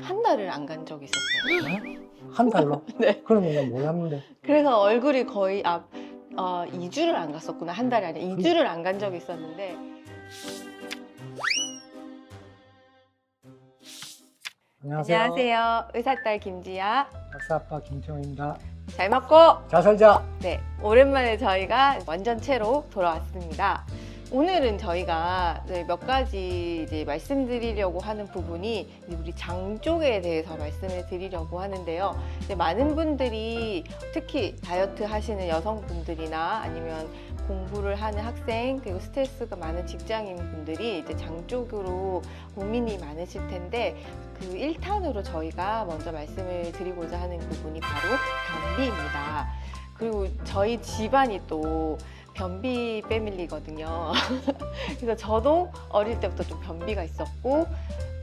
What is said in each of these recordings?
한 달을 안 간 적이 있었어요. 한 달로? 네. 그러면 나 몰랐는데. 그래서 얼굴이 거의 앞 어, 2주를 안 갔었구나. 한 달이 아니라 2주를 안 간 적이 있었는데 안녕하세요. 안녕하세요. 의사딸 김지아. 박사 아빠 김태형입니다. 잘 먹고 자 살자. 네, 오랜만에 저희가 완전체로 돌아왔습니다. 오늘은 저희가 이제 몇 가지 이제 말씀드리려고 하는 부분이 우리 장 쪽에 대해서 말씀을 드리려고 하는데요. 많은 분들이 특히 다이어트 하시는 여성분들이나 아니면 공부를 하는 학생 그리고 스트레스가 많은 직장인 분들이 이제 장 쪽으로 고민이 많으실 텐데 그 1탄으로 저희가 먼저 말씀을 드리고자 하는 부분이 바로 변비입니다. 그리고 저희 집안이 또 변비 패밀리거든요. 그래서 저도 어릴 때부터 좀 변비가 있었고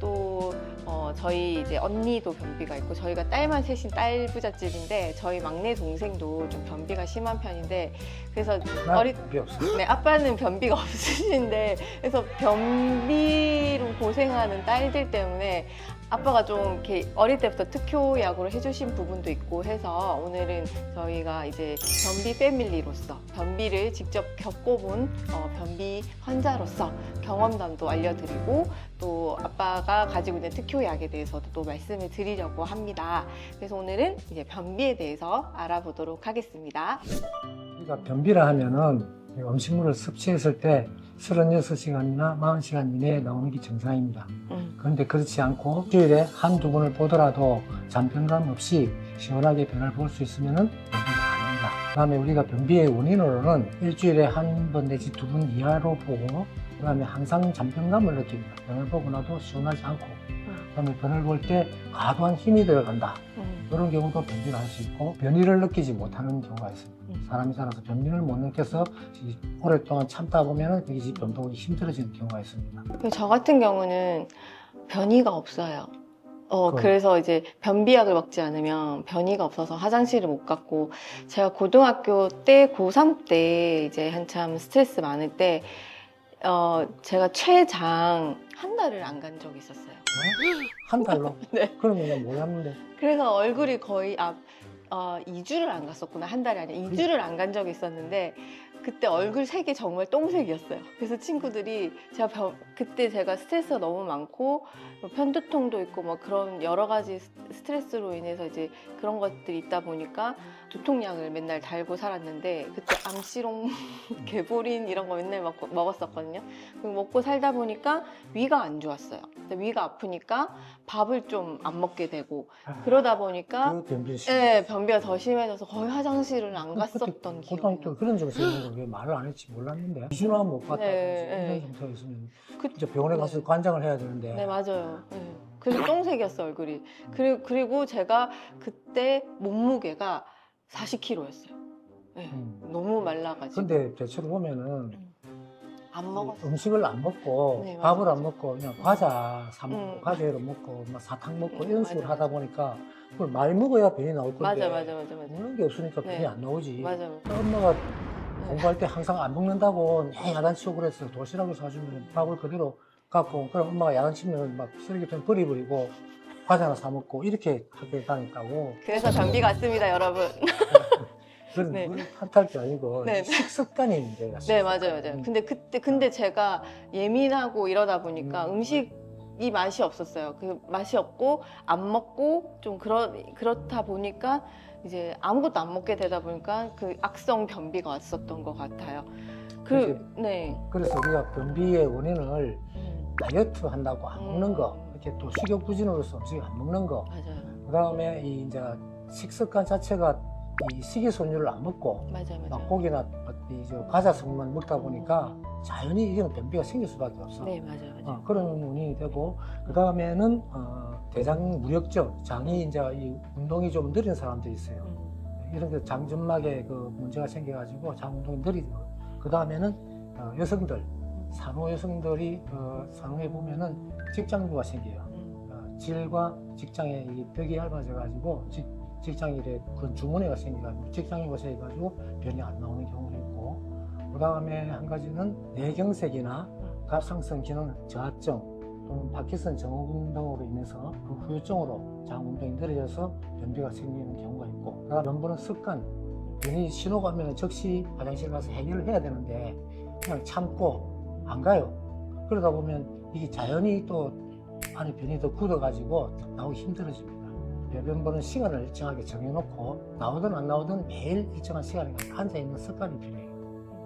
또 어, 저희 이제 언니도 변비가 있고 저희가 딸만 셋인 딸 부잣집인데 저희 막내 동생도 좀 변비가 심한 편인데 그래서 비 없어. 네, 아빠는 변비가 없으신데 그래서 변비로 고생하는 딸들 때문에 아빠가 좀 이렇게 어릴 때부터 특효 약으로 해주신 부분도 있고 해서 오늘은 저희가 이제 변비 패밀리로서 변비를 직접 겪어본 어, 변비 환자로서 경험담도 알려드리고 또 아빠가 가지고 있는 특효 약에 대해서도 또 말씀을 드리려고 합니다. 그래서 오늘은 이제 변비에 대해서 알아보도록 하겠습니다. 우리가 변비라 하면은 이 음식물을 섭취했을 때 36시간이나 40시간 이내에 나오는 게 정상입니다. 음. 그런데 그렇지 않고 일주일에 한두 번을 보더라도 잔변감 없이 시원하게 변화를 볼 수 있으면 변비가 아닙니다. 그 다음에 우리가 변비의 원인으로는 일주일에 한 번 내지 두 번 이하로 보고 그 다음에 항상 잔변감을 느낍니다. 변을 보고 나도 시원하지 않고 그 다음에 변을 볼 때 과도한 힘이 들어간다. 음. 그런 경우도 변비를 할 수 있고 변이를 느끼지 못하는 경우가 있습니다. 음. 사람이 살아서 변비를 못 느껴서 이 오랫동안 참다 보면은 이게 변동이 힘들어지는 경우가 있습니다. 그저 같은 경우는 변이가 없어요. 어, 그럼. 그래서 이제 변비약을 먹지 않으면 변이가 없어서 화장실을 못 갔고, 제가 고등학교 때, 고3 때 이제 한참 스트레스 많을 때, 어, 제가 최장 한 달을 안 간 적이 있었어요. 한 달로? 네. 그러면 나 몰랐는데. 그래서 얼굴이 거의 앞, 어, 2주를 안 갔었구나. 한 달이 아니라 2주를 안 간 적이 있었는데, 그때 얼굴 색이 정말 똥색이었어요. 그래서 친구들이 제가 변- 그때 제가 스트레스가 너무 많고 뭐 편두통도 있고 뭐 그런 여러 가지 스- 스트레스로 인해서 이제 그런 것들이 있다 보니까 두통약을 맨날 달고 살았는데 그때 암시롱, 개보린 이런 거 맨날 먹고, 먹었었거든요. 먹고 살다 보니까 위가 안 좋았어요. 위가 아프니까 밥을 좀 안 먹게 되고 그러다 보니까 그 변비 네, 변비가 더 심해져서 거의 화장실을 안 갔었던 기억이 그런 적이 걸왜 말을 안 했지 몰랐는데 이준화 못 봤다. 네, 이런 있으면 그- 이제 병원에 네. 가서 관장을 해야 되는데. 네 맞아요. 네. 그래서 똥색이었어 얼굴이. 그리고 그리고 제가 그때 몸무게가 40kg였어요. 네. 음. 너무 말라가지고 근데 대체로 보면은 안 먹었어. 음식을 안 먹고 네, 밥을. 안 먹고 그냥 과자 사 먹고 음. 과자로 먹고 막 사탕 먹고 음, 이런 식으로 맞아. 하다 보니까 그걸 많이 먹어야 변이 나올 건데 맞아 맞아 맞아 맞아. 먹는 게 없으니까 변이 네. 안 나오지. 맞아. 엄마가 네. 공부할 때 항상 안 먹는다고 내 야단치고 그랬어. 도시락을 사주면 밥을 그대로 갖고 그럼 엄마가 야단치면 막 쓰레기통 버리버리고 과자 하나 사 먹고 이렇게 학교에 다녔다고. 그래서 변비 같습니다 여러분. 그런 네. 네. 탓할 게 아니고 네. 식습관이 문제가 네 맞아요 맞아요. 근데 그때 근데 제가 예민하고 이러다 보니까 음. 음. 식 이 맛이 없었어요. 그 맛이 없고 안 먹고 좀 그러 그렇다 보니까 이제 아무것도 안 먹게 되다 보니까 그 악성 변비가 왔었던 것 같아요. 그 네. 그래서 우리가 변비의 원인을 음, 다이어트 한다고 안 먹는 거, 이렇게 또 식욕 부진으로서 음식 안 먹는 거, 맞아요. 그 다음에 이 이제 식습관 자체가 이 식이섬유를 안 먹고 맞아요 막 맞아요. 고기나 이제 과자 성만 먹다 보니까 자연히 이런 변비가 생길 수밖에 없어. 네 맞아요 맞아요. 어, 그런 원인이 되고 그 다음에는 어, 대장 무력증, 장이 이제 이 운동이 좀 느린 사람들이 있어요. 음, 이런 게 장점막에 그 문제가 생겨가지고 장 운동이 느리고 그 다음에는 어, 여성들 산후 여성들이 어, 산후에 보면은 직장부가 생겨요. 음, 어, 질과 직장의 이 벽이 얇아져 가지고 직, 직장 일에 그 주머니가 생겨가지고 직장이가 생겨가지고 변이 안 나오는 경우도 있고 그 다음에 한 가지는 뇌경색이나 갑상선 기능 저하증 또는 파키슨 증후군 등으로 인해서 그 후유증으로 장 운동이 느려져서 변비가 생기는 경우가 있고 그다음 면보는 습관. 변이 신호가 오면 즉시 화장실 가서 해결을 해야 되는데 그냥 참고 안 가요. 그러다 보면 이게 자연히 또 안에 변이 더 굳어가지고 나오기 힘들어집니다 배변 보는 시간을 일정하게 정해놓고 나오든 안 나오든 매일 일정한 시간에 앉아있는 습관이 필요해요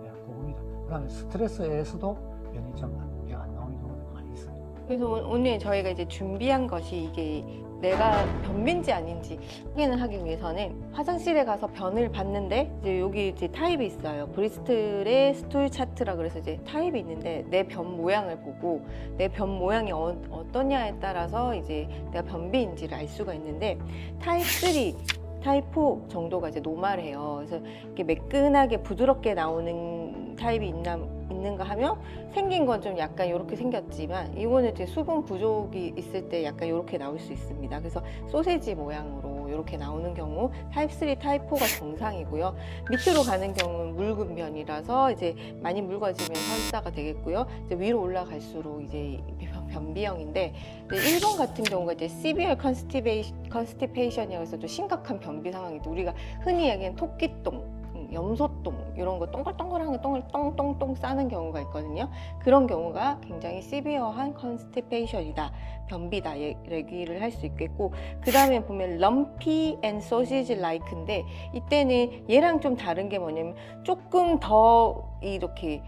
네, 그겁니다. 그 다음에 스트레스에서도 변이 좀 안 나오는 경우도 많이 있어요 그래서 오- 오늘 저희가 이제 준비한 것이 이게 내가 변비인지 아닌지 확인을 하기 위해서는 화장실에 가서 변을 봤는데 이제 여기 이제 타입이 있어요. 브리스틀의 스툴 차트라 그래서 이제 타입이 있는데 내 변 모양을 보고 내 변 모양이 어, 어떠냐에 따라서 이제 내가 변비인지를 알 수가 있는데 타입 3 타입 4 정도가 이제 노말해요. 그래서 이렇게 매끈하게 부드럽게 나오는 타입이 있나, 있는가 하면 생긴 건 좀 약간 이렇게 생겼지만 이거는 이제 수분 부족이 있을 때 약간 이렇게 나올 수 있습니다. 그래서 소세지 모양으로 이렇게 나오는 경우 타입 3, 타입 4가 정상이고요. 밑으로 가는 경우는 묽은 변이라서 이제 많이 묽어지면 설사가 되겠고요. 이제 위로 올라갈수록 이제 변- 변비형인데 이제 1번 같은 경우가 이제 severe constipation, constipation이라서 좀 심각한 변비 상황인데 우리가 흔히 얘기하는 토끼똥, 음, 염소똥 이런 거 동글동글한 거 똥을 똥똥똥 싸는 경우가 있거든요. 그런 경우가 굉장히 시비어한 constipation이다, 변비다 예- 얘기를 할 수 있겠고 그 다음에 보면 lumpy and sausage like인데 이때는 얘랑 좀 다른 게 뭐냐면 조금 더 이렇게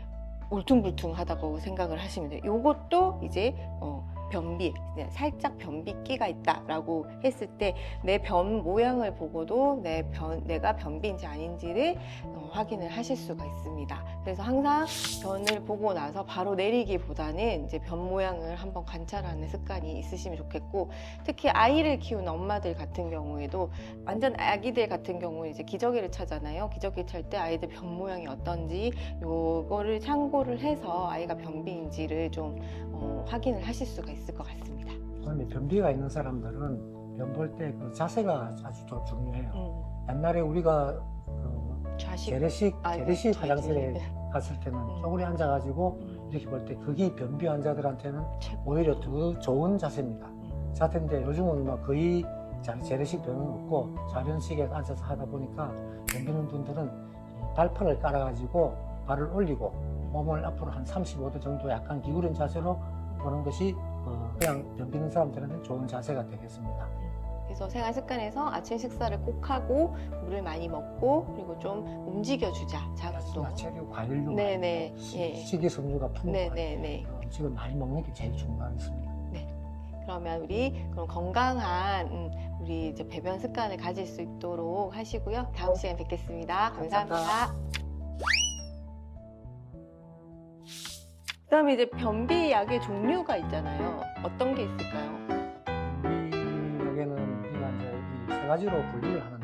울퉁불퉁하다고 생각을 하시면 돼요. 이것도 이제 어, 변비, 살짝 변비기가 있다라고 했을 때 내 변 모양을 보고도 내 변, 내가 변비인지 아닌지를 어, 확인을 하실 수가 있습니다. 그래서 항상 변을 보고 나서 바로 내리기보다는 이제 변 모양을 한번 관찰하는 습관이 있으시면 좋겠고 특히 아이를 키우는 엄마들 같은 경우에도 완전 아기들 같은 경우에 이제 기저귀를 차잖아요. 기저귀 찰 때 아이들 변 모양이 어떤지 요거를 참고를 해서 아이가 변비인지를 좀 어, 확인을 하실 수가 있을 것 같습니다. 변비가 있는 사람들은 변 볼 때 그 자세가 아주 좀 중요해요. 음, 옛날에 우리가 그 좌식. 재래식 재래식 좌식. 화장실에 갔을 때는 음. 쪼그리 앉아가지고 음, 이렇게 볼 때 그게 변비 환자들한테는 최고. 오히려 더 좋은 자세입니다. 음. 자세인데 요즘은 막 거의 자- 재래식 변은 없고 좌변식에 앉아서 하다 보니까 변비는 분들은 이 발판을 깔아가지고 발을 올리고 몸을 앞으로 한 35도 정도 약간 기울인 자세로 보는 것이 어, 그냥 변비는 사람들한테 좋은 자세가 되겠습니다. 그래서 생활 습관에서 아침 식사를 꼭 하고 물을 많이 먹고 그리고 좀 움직여주자 자극도. 야채류, 과일류, 네네. 예. 식이섬유가 풍부한 네네네. 음식을 많이 먹는 게 제일 중요하겠습니다. 그러면 우리 그럼 건강한 음, 우리 이제 배변 습관을 가질 수 있도록 하시고요. 다음 시간에 뵙겠습니다. 감사합니다. 감사합니다. 그다음에 이제 변비 약의 종류가 있잖아요. 어떤 게 있을까요? 가지로 분리를 하는